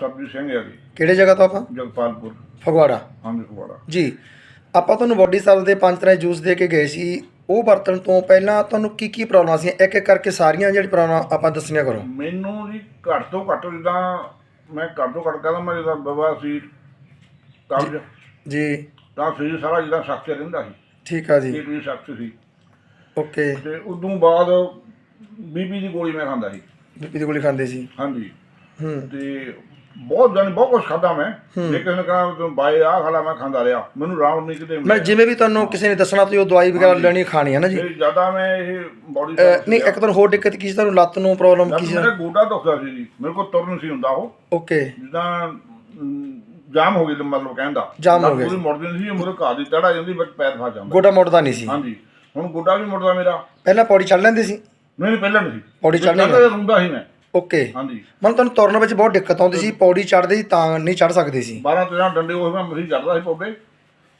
ਸਰਬਜੀਤ ਸਿੰਘ ਹੈ ਜੀ। ਕਿਹੜੇ ਜਗ੍ਹਾ ਤੋਂ ਆਪਾਂ? ਜਗਪਾਲਪੁਰ। ਫਗਵਾੜਾ। ਹਾਂਜੀ ਫਗਵਾੜਾ। ਜੀ ਆਪਾਂ ਤੁਹਾਨੂੰ ਬੋਡੀ ਸਰਵ ਦੇ ਪੰਜ ਤਰ੍ਹਾਂ ਦੇ ਜੂਸ ਦੇ ਕੇ ਗਏ ਸੀ ਉਹ ਵਰਤਣ ਤੋਂ ਪਹਿਲਾਂ ਤੁਹਾਨੂੰ ਕੀ ਕੀ ਪ੍ਰੋਬਲਮ ਸੀ? ਇੱਕ ਇੱਕ ਕਰਕੇ ਸਾਰੀਆਂ ਜਿਹੜੀ ਪ੍ਰੋਬਲਮ ਆਪਾਂ ਦੱਸਣੀਆਂ ਕਰੋ। ਮੈਨੂੰ ਜੀ ਘੱਟ ਤੋਂ ਘੱਟ ਜਿੱਦਾਂ ਮੈਂ ਘੱਟ ਤੋਂ ਘੱਟ ਕਹਿੰਦਾ ਮੈਂ ਜਿੱਦਾਂ ਬਵਾ ਸੀ ਕਬਜ਼। ਜੀ ਤਾਂ ਸਰੀਰ ਸਾਰਾ ਜਿੱਦਾਂ ਸਖਤ ਰਹਿੰਦਾ ਸੀ। ਠੀਕ ਆ ਜੀ। ਪੇਟ ਵੀ ਸਖਤ ਸੀ। ਓਕੇ। ਤੇ ਉਦੋਂ ਬਾਅਦ ਬੀਪੀ ਦੀ ਗੋਲੀ ਮੈਂ ਖਾਂਦਾ ਸੀ। ਬੀਪੀ ਦੀ ਗੋਲੀ ਖਾਂਦੇ ਸੀ। ਹਾਂਜੀ। ਹੂੰ। ਤੇ ਬਹੁਤ ਜਾਨੀ ਬਹੁਤ ਕੁਝ ਖਾਦਾ ਮੈਂ। ਲੇਕਿਨ ਕਹਾਂ ਤੂੰ ਬਾਈ ਆ ਖਾਲਾ ਮੈਂ ਖਾਂਦਾ ਰਿਹਾ। ਮੈਨੂੰ ਆਰਾਮ ਨਹੀਂ ਕਿਤੇ ਮੈਂ ਜਿਵੇਂ ਵੀ ਤੁਹਾਨੂੰ ਕਿਸੇ ਨੇ ਦੱਸਣਾ ਤੁਸੀਂ ਉਹ ਦਵਾਈ ਵਗੈਰਾ ਲੈਣੀ ਖਾਣੀ ਹੈ ਨਾ ਜੀ। ਜ਼ਿਆਦਾ ਮੈਂ ਇਹ ਬੋਡੀ ਨਹੀਂ ਇੱਕ ਤੁਹਾਨੂੰ ਹੋਰ ਦਿੱਕਤ ਕੀ ਸੀ ਤੁਹਾਨੂੰ ਲੱਤ ਨੂੰ ਪ੍ਰੋਬਲਮ ਕੀ ਸੀ? ਮੇਰਾ ਗੋਡਾ ਦੁਖਦਾ ਸੀ ਜੀ। ਮੇਰੇ ਕੋਲ ਤੁਰਨ ਸੀ ਹੁੰਦਾ ਉਹ। ਓਕੇ ਜਿੱਦਾਂ ਜਾਮ ਹੋ ਗਈ ਤੇ ਮਤਲਬ ਕਹਿੰਦਾ ਜਾਮ ਹੋ ਗਿਆ ਪੂਰੀ ਮੁੜਦੀ ਨਹੀਂ ਸੀ ਮੇਰੇ ਘਰ ਦੀ ਤੜਾ ਜਾਂਦੀ ਵਿੱਚ ਪੈਰ ਫਸ ਜਾਂਦਾ। ਗੋਡਾ ਮੁੜਦਾ ਨਹੀਂ ਸੀ। ਹਾਂਜੀ। ਹੁਣ ਗੋਡਾ ਵੀ ਮੁੜਦਾ ਮੇਰਾ। ਪਹਿਲਾਂ ਪੌੜੀ ਚੜ ਲੈਂਦੇ ਸੀ? ਨਹੀਂ ਪਹਿਲਾਂ ਨਹੀਂ ਸੀ। ਪੌੜੀ ਚੜ੍ਹਦਾ ਰੁੰਦਾ ਸੀ ਮੈਂ। ਓਕੇ। ਹਾਂਜੀ। ਮਨ ਤੁਹਾਨੂੰ ਤੁਰਨ ਵਿੱਚ ਬਹੁਤ ਦਿੱਕਤ ਆਉਂਦੀ ਸੀ ਪੌੜੀ ਚੜਦੇ ਸੀ ਤਾਂ ਨਹੀਂ ਚੜ ਸਕਦੇ ਸੀ। 12 13 ਡੰਡੇ ਉਹ ਮੈਂ ਮਰੀ ਚੜਦਾ ਸੀ ਪੌੜੇ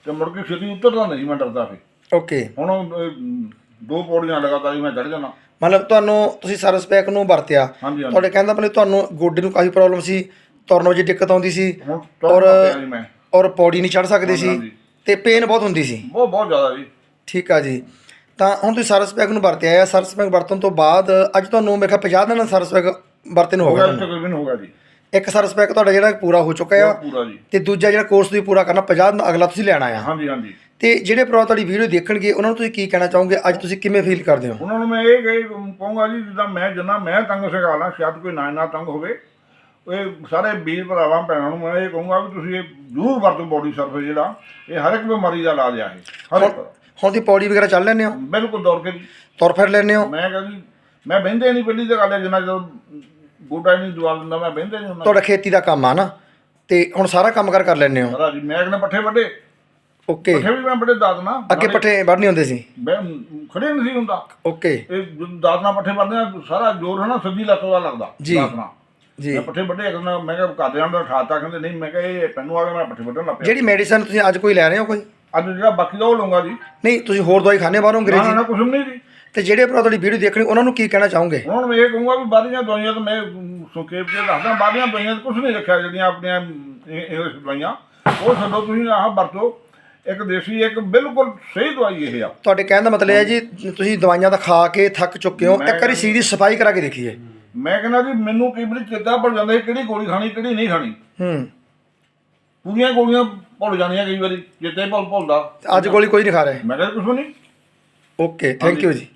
ਤੇ ਮੁੜ ਕੇ ਛੇਤੀ ਉਤਰਦਾ ਨਹੀਂ ਮੈਂ ਡਰਦਾ ਸੀ। ਓਕੇ। ਹੁਣ ਉਹ, ਅਮ, ਦੋ ਪੌੜੀਆਂ ਲਗਾਤਾਰ ਹੀ ਮੈਂ ਚੜ ਜਾਣਾ ਮਤਲਬ ਤੁਹਾਨੂੰ ਤੁਸੀਂ ਸਰਵਿਸ ਪੈਕ ਨੂੰ ਵਰਤਿਆ। ਹਾਂਜੀ ਹਾਂਜੀ। ਤੁਹਾਡੇ ਕਹਿੰਦਾ ਮਤਲਬ ਤੁਹਾਨੂੰ ਗੋਡੇ ਨੂੰ ਕਾਫੀ ਪ੍ਰੋਬਲਮ ਸੀ ਤੁਰਨ ਵਿੱਚ ਦਿੱਕਤ ਆਉਂਦੀ ਸੀ ਹੁਣ ਤੁਰ ਪਿਆ ਜੀ ਮੈਂ। ਔਰ ਪੌੜੀ ਨਹੀਂ ਚੜ ਸਕਦੇ ਸੀ ਹਾਂਜੀ। ਤੇ ਪੇਨ ਬਹੁਤ ਹੁੰਦੀ ਸੀ। ਬਹੁਤ ਬਹੁਤ ਜ਼ਿਆਦਾ ਜੀ। ਠੀਕ ਆ ਜੀ। ਤਾਂ ਹੁਣ ਤੁਸੀਂ ਸਰਵਿਸ ਪੈਕ ਨੂੰ ਵਰਤਿਆ ਆ ਸਰਵਿਸ ਪੈਕ ਵਰਤਣ ਤੋਂ ਬਾਅਦ ਅੱਜ ਤੁਹਾਨੂੰ ਮੇਰੇ ਖਿਆਲ 50 ਦਿਨ ਸਰਵਿਸ ਪੈਕ ਵਰਤੇ ਨੂੰ ਹੋ ਹੋ ਗਿਆ ਗਿਆ ਤੁਹਾਨੂੰ। ਤਕਰੀਬਨ ਹੋ ਗਿਆ ਜੀ। ਇੱਕ ਸਰਵਿਸ ਪੈਕ ਤੁਹਾਡਾ ਜਿਹੜਾ ਪੂਰਾ ਹੋ ਚੁੱਕਾ ਆ ਪੂਰਾ ਜੀ। ਤੇ ਦੂਜਾ ਜਿਹੜਾ ਕੋਰਸ ਤੁਸੀਂ ਪੂਰਾ ਕਰਨਾ 50 ਦਿਨ ਅਗਲਾ ਤੁਸੀਂ ਲੈਣਾ ਆ। ਹਾਂਜੀ ਹਾਂਜੀ। ਤੇ ਜਿਹੜੇ ਭਰਾ ਤੁਹਾਡੀ ਵੀਡੀਓ ਦੇਖਣਗੇ ਉਹਨਾਂ ਨੂੰ ਤੁਸੀਂ ਕੀ ਕਹਿਣਾ ਚਾਹੋਗੇ? ਅੱਜ ਤੁਸੀਂ ਕਿਵੇਂ ਫੀਲ ਕਰਦੇ ਹੋ? ਉਹਨਾਂ ਨੂੰ ਮੈਂ ਇਹ ਕਹੇ ਕਹੂੰਗਾ ਜੀ ਜਿੱਦਾਂ ਮੈਂ ਜਿੰਨਾ ਮੈਂ ਤੰਗ ਸਿਖਾ ਲਾਂ ਸ਼ਾਇਦ ਕੋਈ ਨਾ ਨਾ ਤੰਗ ਹੋਵੇ। ਇਹ ਸਾਰੇ ਵੀਰ ਭਰਾਵਾਂ ਭੈਣਾਂ ਨੂੰ ਮੈਂ ਇਹ ਕਹੂੰਗਾ ਵੀ ਤੁਸੀਂ ਇਹ ਜ਼ਰੂਰ ਵਰਤੋ ਬੋਡੀ ਸਰਫੇਸ ਜਿਹੜਾ। ਇਹ ਹਰ ਇੱਕ ਬਿਮਾਰੀ ਦਾ ਇਲਾਜ ਆ ਇਹ ਹਰ ਇੱਕ। ਹੁਣ ਦੀ ਪੌੜੀ ਵਗੈਰਾ ਚੱਲ ਲੈਂਦੇ ਹੋ? ਬਿਲਕੁਲ ਦੌੜ ਕੇ ਜੀ। ਤੁਰ ਫਿਰ ਲੈਂਦੇ ਹੋ? ਮੈਂ ਕਹਿੰਦੀ ਮੈਂ ਬਹਿੰਦੇ ਨਹੀਂ ਪਹਿਲੀ ਤਾਂ ਗੱਲ ਹੈ ਜਿੰਨਾ ਜਦੋਂ ਗੋਡਾ ਨਹੀਂ ਦਵਾ ਦਿੰਦਾ ਮੈਂ ਬਹਿੰਦੇ ਨਹੀਂ ਹੁੰਦਾ। ਤੁਹਾਡਾ ਖੇਤੀ ਦਾ ਕੰਮ ਆ ਨਾ ਤੇ ਹੁਣ ਸਾਰਾ ਕੰਮ ਕਰ ਕਰ ਲੈਂਦੇ ਹੋ? ਸਾਰਾ ਜੀ ਮੈਂ ਕਹਿੰਦਾ ਪੱਠੇ ਵੱਡੇ ਓਕੇ। ਪੱਠੇ ਵੀ ਮੈਂ ਬੜੇ ਦਾਦਨਾ ਅੱਗੇ ਪੱਠੇ ਵੱਢ ਹੁੰਦੇ ਸੀ? ਖੜੇ ਨਹੀਂ ਸੀ ਹੁੰਦਾ। ਓਕੇ। ਇਹ ਜਦੋਂ ਦਾਦਨਾ ਪੱਠੇ ਵੱਢਦੇ ਆ ਸਾਰਾ ਜ਼ੋਰ ਹੈ ਨਾ ਸੱਜੀ ਲੱਤ ਦਾ ਲੱਗਦਾ ਜੀ। ਦਾਦਨਾ ਜੀ। ਮੈਂ ਪੱਠੇ ਵੱਡੇ ਕਰਨਾ ਮੈਂ ਕਿਹਾ ਘਰਦਿਆਂ ਦਾ ਠਾਤਾ ਕਹਿੰਦੇ ਨਹੀਂ ਮੈਂ ਕਿਹਾ ਇਹ ਪੈਨੂੰ ਆ ਗਿਆ ਮੈਂ ਪੱਠੇ ਵੱਢਣ ਲੱਗ ਪਿਆ। ਜਿਹੜੀ ਮੈਡੀਸਨ ਤੁਸੀਂ ਅੱਜ ਕੋਈ ਲੈ ਰਹੇ ਹੋ ਕੋਈ? ਅੱਜ ਜਿਹੜਾ ਬਾਕੀ ਦਾ ਉਹ ਲਊਂਗਾ ਜੀ। ਨਹੀਂ ਤੁਸੀਂ ਹੋਰ ਦਵਾਈ ਖਾਣੇ ਬਾਹਰੋਂ ਨਾ ਅੰਗਰੇਜ਼ੀ ਨਾ ਕੁਛ ਨਹੀਂ ਜੀ। ਤੇ ਜਿਹੜੇ ਭਰਾ ਤੁਹਾਡੀ ਵੀਡੀਓ ਦੇਖਣੀ ਉਹਨਾਂ ਨੂੰ ਕੀ ਕਹਿਣਾ ਚਾਹੋਗੇ? ਨੂੰ ਮੈਂ ਇਹ ਕਹੂੰਗਾ ਵੀ ਬਾਹਰੀਆਂ ਦਵਾਈਆਂ ਤਾਂ ਮੈਂ ਸੁਕੇਪ ਕੇ ਦੱਸਦਾ ਬਾਹਰੀਆਂ ਦਵਾਈਆਂ ਕੁਝ ਨਹੀਂ ਰੱਖਿਆ ਜਿਹੜੀਆਂ ਆਪਣੀਆਂ ਇ- ਇੰਗਲਿਸ਼ ਦਵਾਈਆਂ। ਉਹ ਛੱਡੋ ਤੁਸੀਂ ਆਹ ਵਰਤੋ। ਇੱਕ ਦੇਸੀ ਇੱਕ ਬਿਲਕੁਲ ਸਹੀ ਦਵਾਈ ਇਹ ਆ। ਤੁਹਾਡੇ ਕਹਿਣ ਦਾ ਮਤਲਬ ਹੈ ਜੀ ਤੁਸੀਂ ਦਵਾਈਆਂ ਤਾਂ ਖਾ ਕੇ ਥੱਕ ਚੁੱਕੇ ਹੋ। ਇੱਕ ਵਾਰੀ ਸਰੀਰ ਦੀ ਸਫ਼ਾਈ ਕਰਾ ਕੇ ਦੇਖੀਏ। ਮੈਂ ਕਹਿੰਦਾ ਜੀ ਮੈਨੂੰ ਕਈ ਵਾਰੀ ਚੇਤਾ ਭੁੱਲ ਜਾਂਦਾ ਸੀ ਕਿਹੜੀ ਗੋਲੀ ਖਾਣੀ ਕਿਹੜੀ ਨਹੀਂ ਖਾਣੀ। ਹੂੰ। ਪੂਰੀਆਂ ਗੋਲੀਆਂ ਭੁੱਲ ਜਾਂਦੀਆਂ ਕਈ ਵਾਰੀ ਚੇਤੇ ਭੁੱਲ ਭੁੱਲਦਾ। ਅੱਜ ਗੋਲੀ ਕੋਈ ਨਹੀਂ ਖਾ ਰਿਹਾ। ਮੈਂ ਕਹਿੰਦਾ ਕੁਝ ਨਹੀਂ। ਓਕੇ ਥੈਂਕ ਯੂ ਜੀ।